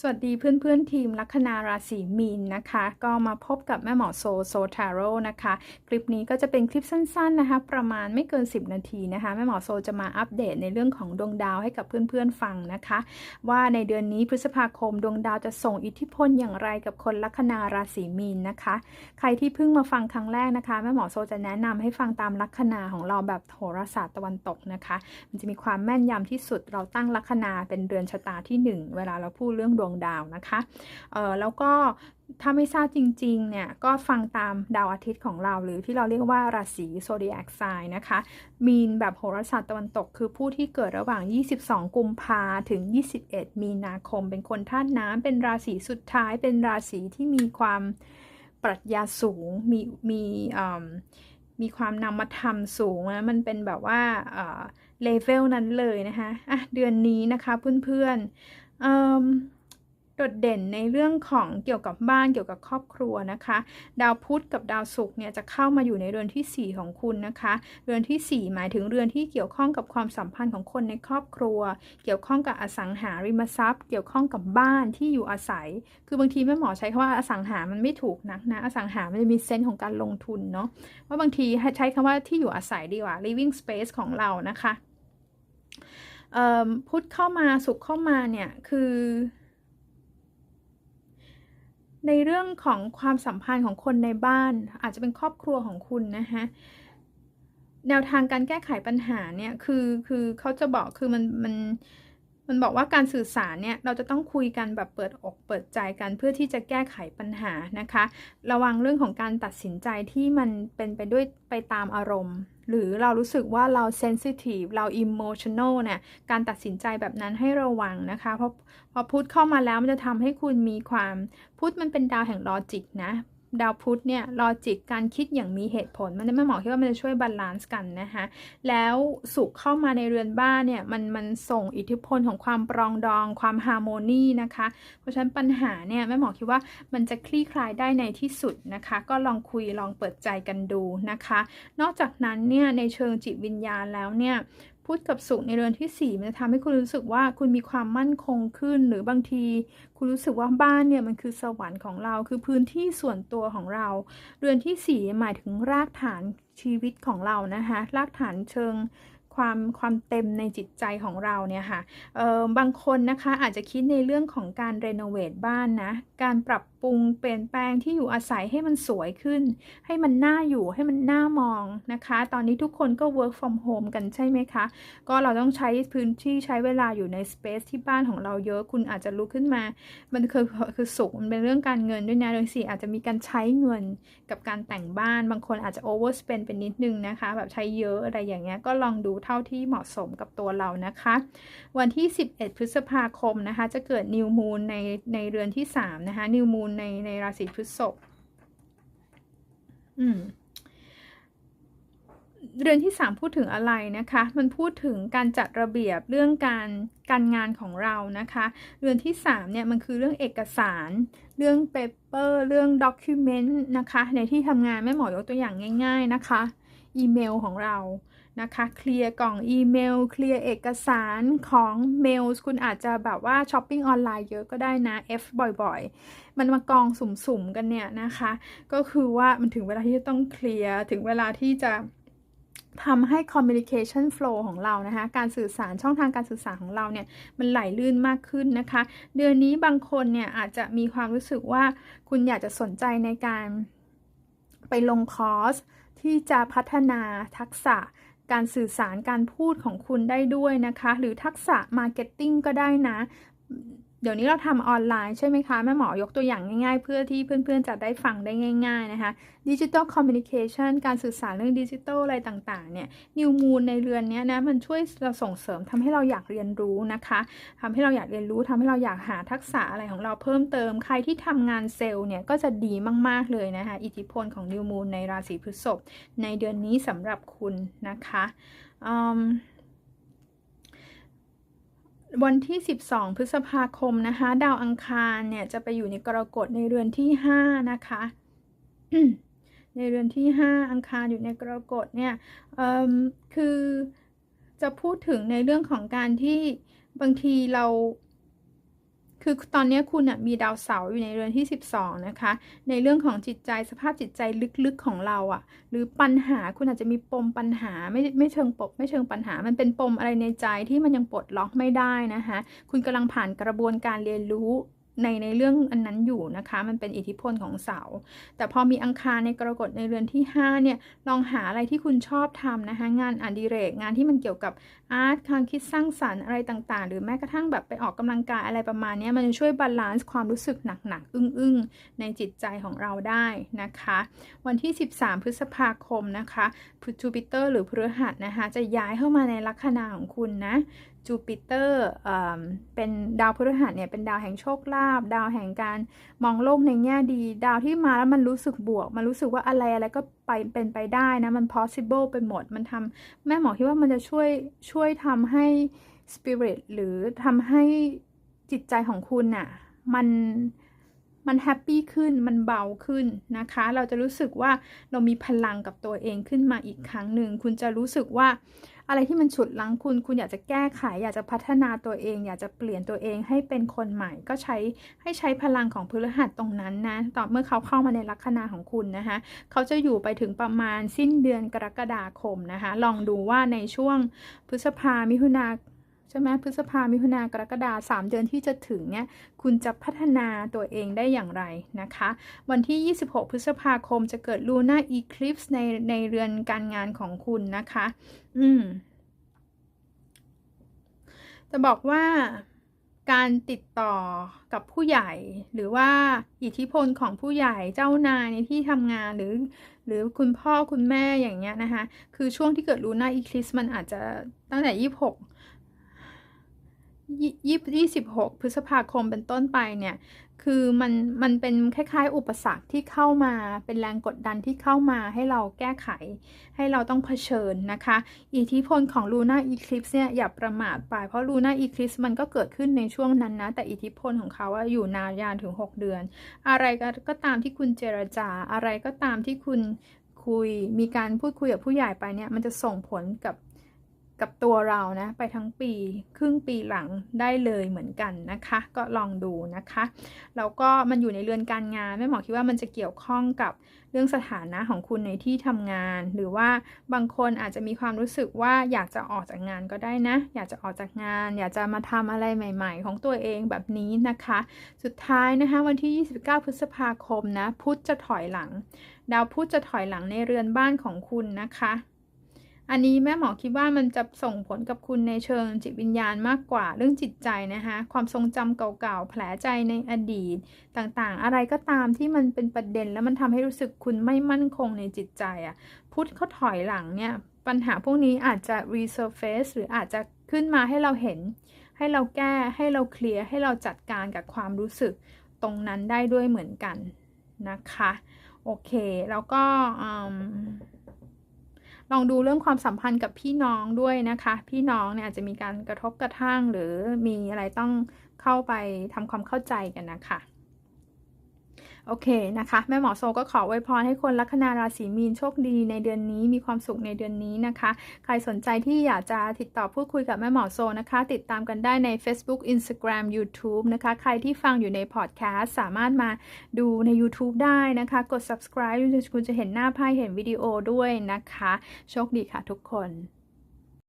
สวัสดีเพื่อนๆทีมลัคนาราศีมีนนะคะ ก็มาพบกับแม่หมอโซโซทาโร่นะคะ คลิปนี้ก็จะเป็นคลิปสั้นๆนะคะ ประมาณไม่เกิน 10 นาทีนะคะ แม่หมอโซจะมาอัปเดตในเรื่องของดวงดาวให้กับเพื่อนๆฟังนะคะ ว่าในเดือนนี้พฤษภาคมดวงดาวจะส่งอิทธิพลอย่างไรกับคนลัคนาราศีมีนนะคะ ใครที่เพิ่งมาฟังครั้งแรกนะคะแม่หมอโซจะแนะนำให้ฟังตามลัคนาของเราแบบโหราศาสตร์ตะวันตกนะคะ มันจะมีความแม่นยำที่สุดเราตั้งลัคนาเป็นเดือนชะตาที่ 1 เวลาเราพูดเรื่องดวงดาวนะคะเออแล้วก็ถ้าไม่ทราบจริง ๆ เนี่ย ก็ฟังตามดาวอาทิตย์ของเรา หรือที่เราเรียกว่าราศีโซเดียกไซน์นะคะ มีนแบบโหราศาสตร์ตะวันตก คือผู้ที่เกิดระหว่าง 22 กุมภาถึง 21 มีนาคม เป็นคนธาตุน้ำเป็นราศีสุดท้าย เป็นราศีที่มีความปรัชญาสูง มีมีมีความนำมาทำสูงนะ มันเป็นแบบว่าเลเวลนั้นเลยนะคะอะเดือนนี้นะคะเพื่อนๆ โดดเด่นในเรื่องของเกี่ยวกับบ้านเกี่ยวกับครอบครัวนะคะ ดาวพุธกับดาวศุกร์เนี่ยจะเข้ามาอยู่ในเรือนที่ 4 ของคุณนะคะ เรือนที่ 4 หมายถึงเรือนที่เกี่ยวข้องกับความสัมพันธ์ของคนในครอบครัว เกี่ยวข้องกับอสังหาริมทรัพย์ เกี่ยวข้องกับบ้านที่อยู่อาศัย คือบางทีแม่หมอใช้คำว่าอสังหา มันไม่ถูกนักนะ อสังหา มันจะมีเซนส์ของการลงทุนเนาะ ว่าบางทีใช้คำว่าที่อยู่อาศัยดีกว่า living space ของเรานะคะพุธเข้ามาสุขเข้ามาเนี่ยคือ ในเรื่องของความสัมพันธ์ของคนในบ้าน อาจจะเป็นครอบครัวของคุณนะคะแนวทางการแก้ไขปัญหาเนี่ยคือคือเขาจะบอกคือมันมัน มันบอกว่าการสื่อสารเนี่ยเราจะต้องคุยกันแบบเปิดอกเปิดใจกันเพื่อที่จะแก้ไขปัญหานะคะ ระวังเรื่องของการตัดสินใจที่มันเป็นไปด้วยไปตามอารมณ์ หรือเรารู้สึกว่าเราเซนซิทีฟเราอิโมชันอลเนี่ยการตัดสินใจแบบนั้นให้ระวังนะคะ เพราะพอพุทธเข้ามาแล้วมันจะทำให้คุณมีความพุทธมันเป็นดาวแห่งลอจิกนะ ดาวพุธเนี่ยลอจิกการคิดอย่างมีเหตุผล มันไม่หมอคิดว่ามันจะช่วยบาลานซ์กันนะคะแล้วสุขเข้ามาในเรือนบ้านเนี่ยมันมันส่งอิทธิพลของความปรองดอง ความฮาร์โมนีนะคะ เพราะฉะนั้นปัญหาเนี่ยแม่หมอคิดว่ามันจะคลี่คลายได้ในที่สุดนะคะ ก็ลองคุยลองเปิดใจกันดูนะคะ นอกจากนั้นเนี่ยในเชิงจิตวิญญาณแล้วเนี่ย พุธกับสุขในเรือนที่ 4 มันจะทำให้คุณรู้สึกว่าคุณมีความมั่นคงขึ้น หรือบางที คุณรู้สึกว่าบ้านเนี่ยมันคือสวรรค์ของเรา คือพื้นที่ส่วนตัวของเรา เรือนที่ 4 หมายถึงรากฐานชีวิตของเรานะคะรากฐานเชิง ความความเต็มในจิตใจของเราเนี่ยค่ะเออบางคนนะคะอาจจะคิดในเรื่องของการรีโนเวทบ้านนะ การปรับปรุงเปลี่ยนแปลงที่อยู่อาศัยให้มันสวยขึ้น ให้มันน่าอยู่ให้มันน่ามองนะคะ ตอนนี้ทุกคนก็ work from home กันใช่ไหมคะ ก็เราต้องใช้พื้นที่ใช้เวลาอยู่ใน space ที่บ้านของเราเยอะคุณอาจจะลุกขึ้นมา มันคือคือสุขมันเป็นเรื่องการเงินด้วยนะโดยสี่อาจจะมีการใช้เงินกับการแต่งบ้าน บางคนอาจจะ overspend เป็นนิดนึงนะคะ แบบใช้เยอะอะไรอย่างเงี้ยก็ลองดูเท่าที่เหมาะสมกับตัวเรานะคะ วันที่ 11 พฤษภาคมนะคะ จะเกิดนิวมูนในในเรือนที่ 3 นะคะ นิวมูนในในราศีพฤษภอืมเรือนที่ 3 พูดถึงอะไรนะคะ มันพูดถึงการจัดระเบียบเรื่องการการงานของเรานะคะ เรือนที่ 3 เนี่ยมันคือเรื่องเอกสาร เรื่องเปเปอร์ เรื่องด็อกิเมนต์นะคะ ในที่ทำงานแม่หมอยกตัวอย่างง่าย ๆนะคะ อีเมลของเรานะคะเคลียร์กล่องอีเมลเคลียร์เอกสารของเมลคุณอาจจะแบบว่าช้อปปิ้งออนไลน์เยอะก็ได้นะ F บ่อยๆ มันมากองสุ่มๆกันเนี่ยนะคะ ก็คือว่ามันถึงเวลาที่จะต้องเคลียร์ถึงเวลาที่จะทำให้ communication flow ของเรานะคะ การสื่อสารช่องทางการสื่อสารของเราเนี่ย มันไหลลื่นมากขึ้นนะคะ เดือนนี้บางคนเนี่ยอาจจะมีความรู้สึกว่าคุณอยากจะสนใจในการไปลงคอร์ส ที่จะพัฒนาทักษะการสื่อสารการพูดของคุณได้ด้วยนะคะ หรือทักษะมาร์เก็ตติ้งก็ได้นะ เดี๋ยวนี้เราทำออนไลน์ใช่ไหมคะ แม่หมอยกตัวอย่างง่ายๆ เพื่อที่เพื่อนๆจะได้ฟังได้ง่าย ๆนะคะดิจิทัลคอมมิวนิเคชันการสื่อสารเรื่องดิจิทัลอะไรต่างๆเนี่ยนิวมูลในเรือนนี้นะมันช่วยเราส่งเสริมทำให้เราอยากเรียนรู้นะคะทำให้เราอยากเรียนรู้ทำให้เราอยากหาทักษะอะไรของเราเพิ่มเติม ใครที่ทำงานเซลล์เนี่ยก็จะดีมากๆเลยนะคะ อิทธิพลของนิวมูลในราศีพฤษภในเดือนนี้สำหรับคุณนะคะ วันที่ 12 พฤษภาคมนะคะ ดาวอังคารเนี่ยจะไปอยู่ในกรกฎในเรือนที่ 5 นะคะในเรือนที่ 5 อังคารอยู่ในกรกฎเนี่ยคือจะพูดถึงในเรื่องของการที่บางทีเรา คือตอนนี้คุณมีดาวเสาร์อยู่ในเรือนที่ 12 นะคะ ในเรื่องของจิตใจสภาพจิตใจลึกๆของเราอะ่ะหรือปัญหาคุณอาจจะมีปมปัญหาไม่ไม่เชิงปมไม่เชิงปัญหา มันเป็นปมอะไรในใจที่มันยังปลดล็อกไม่ได้นะคะ คุณกำลังผ่านกระบวนการเรียนรู้ ในในเรื่องอันนั้นอยู่นะคะ มันเป็นอิทธิพลของเสา แต่พอมีอังคารในกรกฎในเรือนที่ 5 เนี่ย ลองหาอะไรที่คุณชอบทำนะคะ งานอดิเรก งานที่มันเกี่ยวกับอาร์ตความคิดสร้างสรรค์อะไรต่างๆ หรือแม้กระทั่งแบบไปออกกำลังกายอะไรประมาณนี้ มันจะช่วยบาลานซ์ความรู้สึกหนักๆ อึ้งๆ ในจิตใจของเราได้นะคะ วันที่ 13 พฤษภาคมนะคะจูปิเตอร์หรือพฤหัสนะคะ จะย้ายเข้ามาในลัคนาของคุณนะ จูปิเตอร์เป็นดาวพฤหัสเนี่ยเป็นดาวแห่งโชคลาภดาวแห่งการมองโลกในแง่ดี ดาวที่มาแล้วมันรู้สึกบวก มันรู้สึกว่าอะไรอะไรก็ไปเป็นไปได้นะ มัน possible ไปหมด มันทำแม่หมอคิดว่ามันจะช่วยช่วยทำให้ spirit หรือทำให้จิตใจของคุณน่ะมันมันแฮปปี้ขึ้น มันเบาขึ้นนะคะ เราจะรู้สึกว่าเรามีพลังกับตัวเองขึ้นมาอีกครั้งหนึ่ง คุณจะรู้สึกว่า อะไรที่มันฉุดลังคุณ คุณอยากจะแก้ไข อยากจะพัฒนาตัวเอง อยากจะเปลี่ยนตัวเองให้เป็นคนใหม่ ก็ใช้ให้ใช้พลังของพฤหัสตรงนั้นนะตอนเมื่อเขาเข้ามาในลัคนาของคุณนะคะ เขาจะอยู่ไปถึงประมาณสิ้นเดือนกรกฎาคมนะคะ ลองดูว่าในช่วงพฤษภามิถุนา ใช่ไหมพฤษภามิถุนากรกฎาสามเดือนที่จะถึงเนี่ยคุณจะพัฒนาตัวเองได้อย่างไรนะคะ วันที่ 26 พฤษภาคมจะเกิดลูน่าอีคลิปส์ในในเรือนการงานของคุณนะคะ อืมจะบอกว่าการติดต่อกับผู้ใหญ่หรือว่าอิทธิพลของผู้ใหญ่เจ้านายในที่ทำงานหรือ หรือคุณพ่อคุณแม่อย่างเงี้ยนะคะ คือช่วงที่เกิดลูน่าอีคลิสมันอาจจะตั้งแต่ 26 ยี่สิบหกพฤษภาคมเป็นต้นไปเนี่ย คือมันมันเป็นคล้ายๆ อุปสรรคที่เข้ามาเป็นแรงกดดันที่เข้ามาให้เราแก้ไข ให้เราต้องเผชิญนะคะ อิทธิพลของลูน่าอีคลิปส์เนี่ยอย่าประมาทไป เพราะลูน่าอีคลิปส์มันก็เกิดขึ้นในช่วงนั้นนะ แต่อิทธิพลของเขาอยู่นานยานถึง 6 เดือน อะไรก็ตามที่คุณเจรจา อะไรก็ตามที่คุณคุย มีการพูดคุยกับผู้ใหญ่ไปเนี่ย มันจะส่งผลกับ กับตัวเรานะไปทั้งปีครึ่งปีหลังได้เลยเหมือนกันนะคะ ก็ลองดูนะคะแล้วก็มันอยู่ในเรือนการงานแม่หมอคิดว่ามันจะเกี่ยวข้องกับเรื่องสถานะของคุณในที่ทำงาน หรือว่าบางคนอาจจะมีความรู้สึกว่าอยากจะออกจากงานก็ได้นะ อยากจะออกจากงาน อยากจะมาทำอะไรใหม่ ๆ ของตัวเองแบบนี้นะคะ สุดท้ายนะคะวันที่ 29 พฤษภาคมนะพุธจะถอยหลัง ดาวพุธจะถอยหลังในเรือนบ้านของคุณนะคะ อันนี้แม่หมอคิดว่ามันจะส่งผลกับคุณในเชิงจิตวิญญาณมากกว่าเรื่องจิตใจนะคะ ความทรงจำเก่าๆ แผลใจในอดีตต่างๆ อะไรก็ตามที่มันเป็นประเด็นแล้วมันทำให้รู้สึกคุณไม่มั่นคงในจิตใจอะ่ะ พุทธเขาถอยหลังเนี่ย ปัญหาพวกนี้อาจจะ resurface หรืออาจจะขึ้นมาให้เราเห็น ให้เราแก้ให้เราเคลียร์ให้เราจัดการกับความรู้สึกตรงนั้นได้ด้วยเหมือนกันนะคะ โอเค แล้วก็ ลองดูเรื่องความสัมพันธ์กับพี่น้องด้วยนะคะ พี่น้องเนี่ยอาจจะมีการกระทบกระทั่ง หรือมีอะไรต้องเข้าไปทำความเข้าใจกันนะคะ โอเคนะคะ แม่หมอโซก็ขอไว้พรให้คนลัคนาราศีมีนโชคดีในเดือนนี้มีความสุขในเดือนนี้นะคะ ใครสนใจที่อยากจะติดต่อพูดคุยกับแม่หมอโซนะคะ ติดตามกันได้ใน Facebook Instagram YouTube นะคะ ใครที่ฟังอยู่ในพอดแคสต์สามารถมาดูใน YouTube ได้นะคะ กด subscribe คุณจะเห็นหน้าไพ่เห็นวิดีโอด้วยนะคะ โชคดีค่ะทุกคน